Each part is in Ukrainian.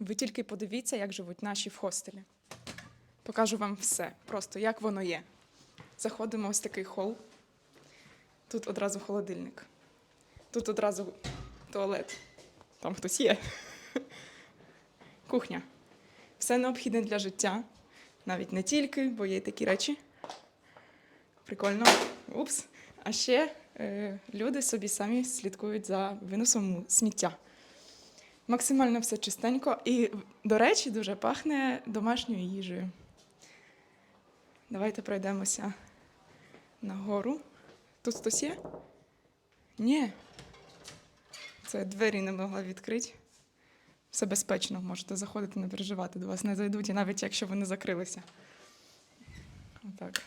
Ви тільки подивіться, як живуть наші в хостелі. Покажу вам все, просто як воно є. Заходимо в ось такий хол. Тут одразу холодильник. Тут одразу туалет. Там хтось є. Кухня. Все необхідне для життя. Навіть не тільки, бо є такі речі. Прикольно. Упс. А ще е, люди собі самі слідкують за виносом сміття. Максимально все чистенько. І, до речі, дуже пахне домашньою їжею. Давайте пройдемося нагору. Тут хтось є? Ні. Це двері не могла відкрити. Все безпечно, можете заходити, не переживати, до вас не зайдуть, і навіть якщо вони закрилися. Отак.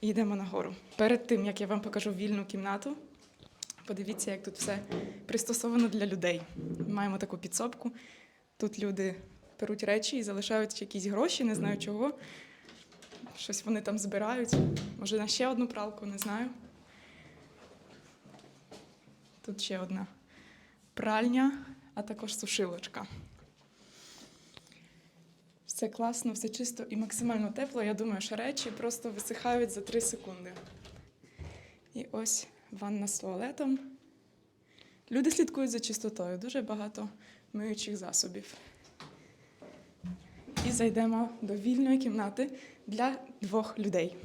Йдемо нагору. Перед тим, як я вам покажу вільну кімнату, подивіться, як тут все пристосовано для людей. Маємо таку підсобку. Тут люди беруть речі і залишають якісь гроші, не знаю чого. Щось вони там збирають. Може, на ще одну пралку, не знаю. Тут ще одна пральня, а також сушилочка. Все класно, все чисто і максимально тепло. Я думаю, що речі просто висихають за 3 секунди. І ось ванна з туалетом. Люди слідкують за чистотою, дуже багато миючих засобів. І зайдемо до вільної кімнати для двох людей.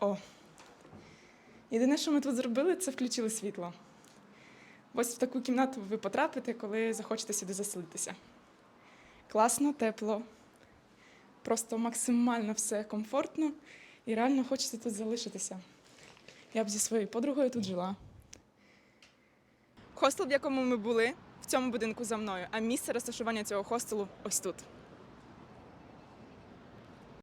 О. Єдине, що ми тут зробили, це включили світло. Ось в таку кімнату ви потрапите, коли захочете сюди заселитися. Класно, тепло, просто максимально все комфортно і реально хочеться тут залишитися. Я б зі своєю подругою тут жила. Хостел, в якому ми були, в цьому будинку за мною, а місце розташування цього хостелу ось тут.